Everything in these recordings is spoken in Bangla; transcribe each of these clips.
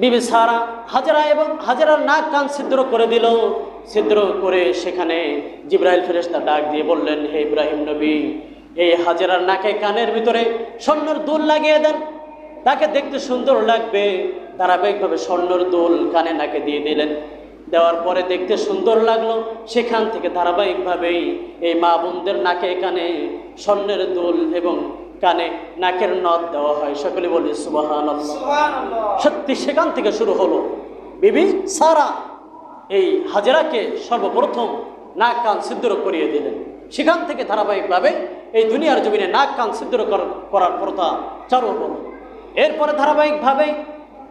বিবি সারা হাজারা এবং হাজারার নাক কান ছিদ্র করে দিল। ছিদ্র করে সেখানে জিব্রাইল ফেরেশতা ডাক দিয়ে বললেন, হে ইব্রাহিম নবী, এই হাজারার নাকে কানের ভিতরে স্বর্ণর দুল লাগিয়ে দেন। তাকে দেখতে সুন্দর লাগবে। ধারাবাহিকভাবে স্বর্ণর দুল কানে নাকে দিয়ে দিলেন। দেওয়ার পরে দেখতে সুন্দর লাগল। সেখান থেকে ধারাবাহিকভাবেই এই মা বোনদের নাকে কানে স্বর্ণের দুল এবং কানে নাকের নদ দেওয়া হয়। সকলে বলি সুবাহান সত্যি সেখান থেকে শুরু হলো। বিবি সারা এই হাজেরাকে সর্বপ্রথম নাক কান সিদ্ধ করিয়ে দিলেন। সেখান থেকে ধারাবাহিকভাবে এই দুনিয়ার জমিনে নাক কান সিদ্ধ করার প্রথা চালু হলো। এরপরে ধারাবাহিকভাবে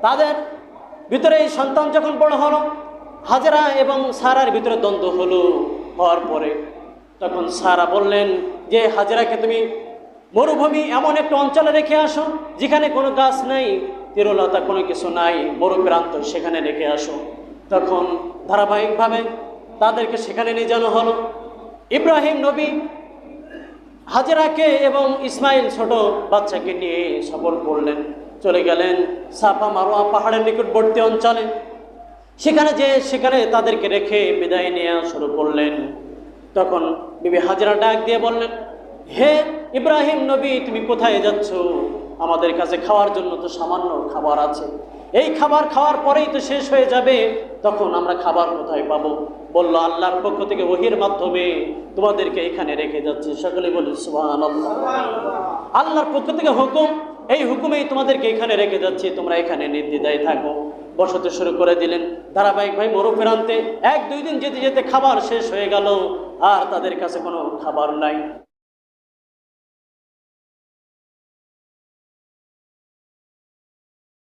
তাদের ভিতরে এই সন্তান যখন বড় হলো হাজেরা এবং সারার ভিতরে দ্বন্দ্ব হলো। হওয়ার পরে তখন সারা বললেন যে হাজেরাকে তুমি মরুভূমি এমন একটা অঞ্চলে রেখে আসো, যেখানে কোনো গাছ নাই, তিরলতা কোনো কিছু নাই মরু প্রান্ত সেখানে রেখে আসো। তখন ধারাবাহিকভাবে তাদেরকে সেখানে নিয়ে যাওয়া হলো। ইব্রাহিম নবী হাজেরাকে এবং ইসমাইল ছোট বাচ্চাকে নিয়ে সফর করলেন। চলে গেলেন সাফা মারোয়া পাহাড়ের নিকটবর্তী অঞ্চলে। সেখানে যে সেখানে তাদেরকে রেখে বিদায় নেওয়া শুরু করলেন। তখন বিবি হাজরা ডাক দিয়ে বললেন, হে ইব্রাহিম নবী, তুমি কোথায় যাচ্ছ? আমাদের কাছে খাওয়ার জন্য তো সামান্য খাবার আছে। এই খাবার খাওয়ার পরেই তো শেষ হয়ে যাবে। তখন আমরা খাবার কোথায় পাবো? বলল, আল্লাহর পক্ষ থেকে ওহির মাধ্যমে তোমাদেরকে এখানে রেখে যাচ্ছে। সকলে বলি সুবহান আল্লাহর পক্ষ থেকে হুকুম, এই হুকুমেই তোমাদেরকে এখানে রেখে যাচ্ছি। তোমরা এখানে নির্দ্বিধায় থাকো। বসতে শুরু করে দিলেন। ধারাবাহিক ভাই মরু ফেরান্তে এক দুই দিন যেতে যেতে খাবার শেষ হয়ে গেল। আর তাদের কাছে কোনো খাবার নাই।